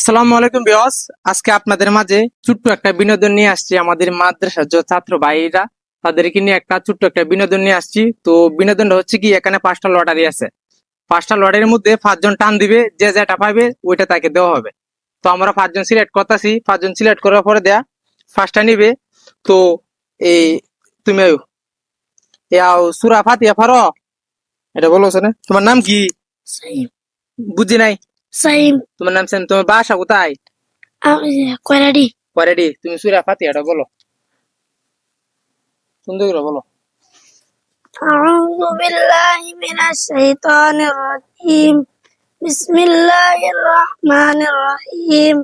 আসসালামু আলাইকুম বিয়স আজকে আপনাদের মাঝে ছোট্ট একটা বিনোদন নিয়ে আসছি আমাদের মাদ্রাসার যে ছাত্র ভাইরা তাদেরকে নিয়ে একটা ছোট্ট একটা বিনোদন নিয়ে আসছি। তো বিনোদনটা হচ্ছে কি এখানে পাঁচটা লটারি আছে। পাঁচটা লটারির মধ্যে পাঁচজন টান দিবে যে যেটা পাবে ওইটা তাকে দেওয়া হবে। তো আমরা পাঁচজন সিলেক্ট করতেছি পাঁচজন সিলেক্ট করার পরে দেয়া ফার্স্টটা নিবে। তো এই তুমি সুরা ফাতিয়া ফারো এটা বলো তোমার নাম কি? বুঝি নাই। সাইম তোমার নাম সেন তোমার বাসা কোথায় কোয়ারাডি পরেডি তুমি সুরা ফাতিহাটা বলো সুন্দর করে বলো أعوذ بالله من الشيطان الرجيم بسم الله الرحمن الرحيم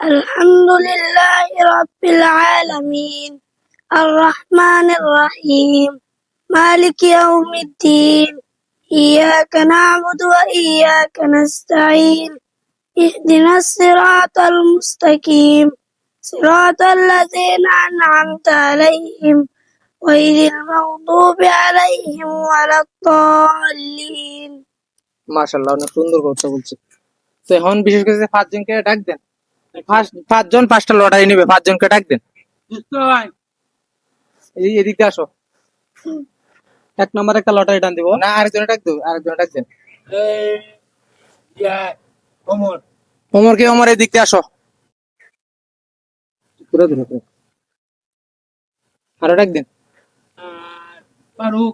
الحمد لله رب العالمين الرحمن الرحيم مالك يوم الدين إياك نعبد وإياك نستعين اهدنا الصراط المستقيم صراط الذين أنعمت عليهم غير المغضوب عليهم ولا الضالين মাশাল্লাহ অনেক সুন্দর কথা বলছে তো এখন বিশেষ করে যে পাঁচজনকে ডাক দেন পাঁচ- পাঁচজন পাঁচটা লটারি নেবে পাঁচজনকে ডাক দেন এই এদিকে আসো এক নম্বর একটা লটারি টান দিব। না আরেকজনে ডাক দেবো আরেকজনে ডাক দেন। ওমর কে ওমর এদিক দিয়ে আসো। ঘুরে ঘুরে। আরও ডাক দেন। ফারুক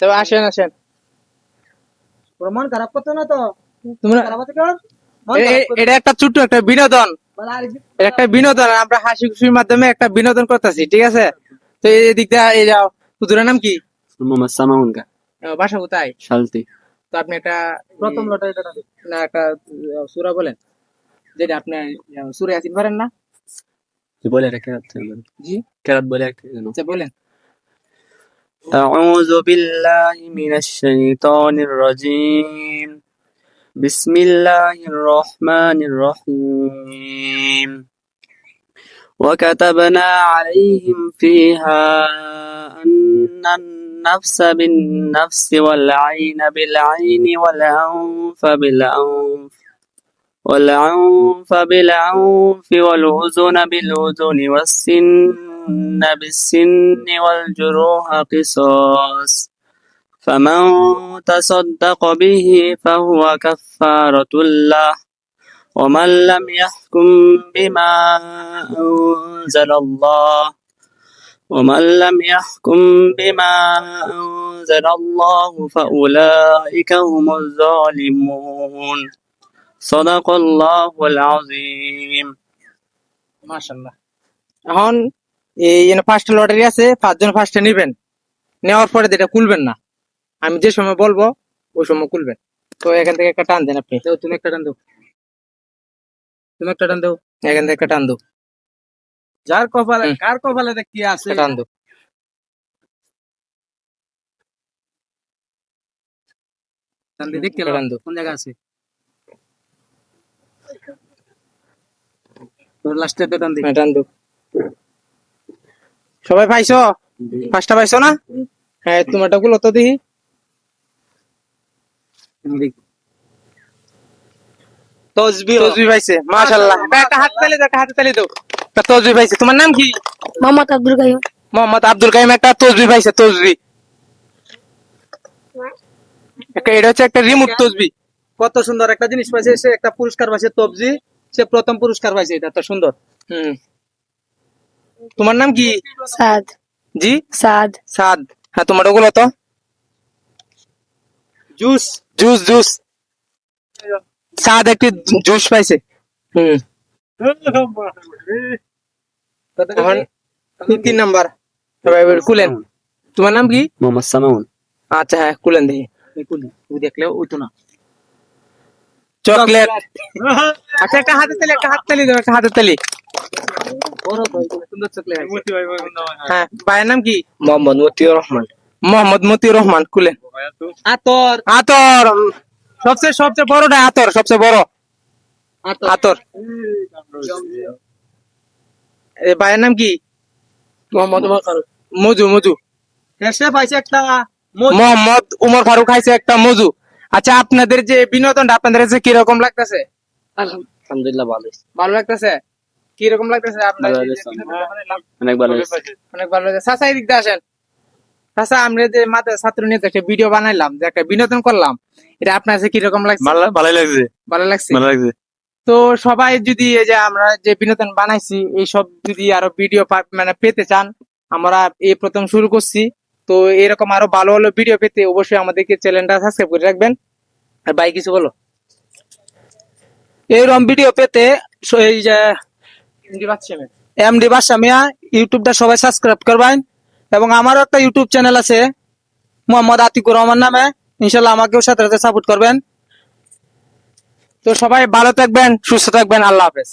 তবে আসেন আসেন। মন খারাপ করতো না তো। তোমরা এটা একটা ছোট্ট একটা বিনোদন। একটা বিনোদন আমরা হাসি খুশির মাধ্যমে একটা বিনোদন করতেছি ঠিক আছে তো এই দিক দিয়ে এই যাও হুজুরের নাম কি মোহাম্মদ সামাউন গা আহ, বাসা কোথায় শালতি তো আপনি একটা প্রথম লটারিটা টাকা না একটা সুরা বলেন যেটা আপনি সুরে আসিন পারেন না তুই বলে একটা কেরাত বল। জি কেরাত বলে একটা যেন। আচ্ছা বলেন أعوذ بالله من الشيطان الرجيم بسم الله الرحمن الرحيم وكتبنا عليهم فيها أن النفس بالنفس والعين بالعين والأنف بالأنف والعنف بالعنف والأذن بالأذن والسن بالسن والجروح قصاص فمن تصدق به فهو كفارة له ومن لم يحكم بما أنزل الله ومن لم يحكم بما أنزل الله فأولئك هم الظالمون صدق الله العظيم মাশাল্লাহ এখন এই এখানে পাঁচটা লটারি আছে পাঁচজন পাঁচটা নিবেন নেওয়ার পরে যেটা খুলবেন না আমি যে সময় বলব ওই সময় খুলবেন। তো এখান থেকে একটা টান দেন আপনি। দাও তুমি একটা টান দাও। তুমি একটা টান দাও। এখান থেকে একটা টান যার কপালে। কার কপালে কি আছে? টান দো টান দিয়ে দেখতে টান দো কোন জায়গা আছে? তোর লাস্টে তো টান টান সবাই পাইছো? পাঁচটা পাইছো না? হ্যাঁ তোমারটা গুলো তো দেখি। তসবি তসবি পাইছে মাশাল্লাহ একটা হাত তালি দাও একটা হাতে তালি দাও একটা তসবি পাইছে। তোমার নাম কি? মোহাম্মদ আব্দুল কাইম মোহাম্মদ আব্দুল কাইম একটা তসবি পাইছে তসবি একটা এটা হচ্ছে একটা রিমোট তসবি কত সুন্দর একটা জিনিস পাইছে সে একটা পুরস্কার পাইছে তবজি। সে প্রথম পুরস্কার পাইছে এটা তো সুন্দর। হুম। তোমার নাম কি? সাদ। জি? সাদ। সাদ। হ্যাঁ তোমার ওগুলো তো? জুস জুস জুস সাদ একটি জুস পাইছে। হুম। এখন তিন- তিন নাম্বার। সবাই এবার কুলেন তোমার নাম কি? মোহাম্মদ সামাউন আচ্ছা হ্যাঁ কুলেন দেখি। তুই দেখলে ওই তো না। চকলেট। আচ্ছা একটা হাতে তালি একটা হাত তালি দাও একটা হাতে তালি। বড় ভাই সুন্দর চকলেট হ্যাঁ ভাইয়ের নাম কি? মোহাম্মদ মতিউর রহমান। মোহাম্মদ মতিউর রহমান কুলেন আতর। আতর। সবচেয়ে সবচেয়ে বড়টা আতর সবচেয়ে বড়। আতর। ভাইয়ের নাম কি? মোহাম্মদ ফারুক। মজু মজু। সে পাইছে একটা মোহাম্মদ উমর ফারুক খাইছে একটা মজু। আচ্ছা আপনাদের যে বিনোদনটা আপনাদের কাছে কীরকম লাগতেছে? আলহামদুলিল্লাহ ভালো ভালো লাগতেছে? কীরকম লাগতেছে আপনার ভালো এই যে লাগতেছে। বিনোদনটা অনেক ভালো। অনেক ভালো লাগছে। চাচা এদিক দিয়ে আসেন। চাচা আমরা যে মাত্র ছাত্র নিয়ে একটা ভিডিও বানাইলাম যে একটা বিনোদন করলাম এটা আপনার কাছে কীরকম লাগছে? ভালো লাগছে। ভালো লাগছে? ভালো লাগছে। তো সবাই যদি এই যে আমরা যে বিনোদন বানাইছি এই সব যদি আরও ভিডিও মানে পেতে চান আমরা এই প্রথম শুরু করছি। তো এরকম আরও ভালো ভালো ভিডিও পেতে অবশ্যই আমাদেরকে চ্যানেলটা সাবস্ক্রাইব করে রাখবেন। আর ভাই কিছু বলো? এইরকম ভিডিও পেতে এই যে এমডি বাদশা মিয়া ইউটিউবটা সবাই সাবস্ক্রাইব করবেন। এবং আমারও একটা ইউটিউব চ্যানেল আছে। মোহাম্মদ আতিকুর রহমান নামে। ইনশাল্লাহ আমাকেও সাথে সাথে সাপোর্ট করবেন। তো সবাই ভালো থাকবেন, সুস্থ থাকবেন। আল্লাহ হাফেজ।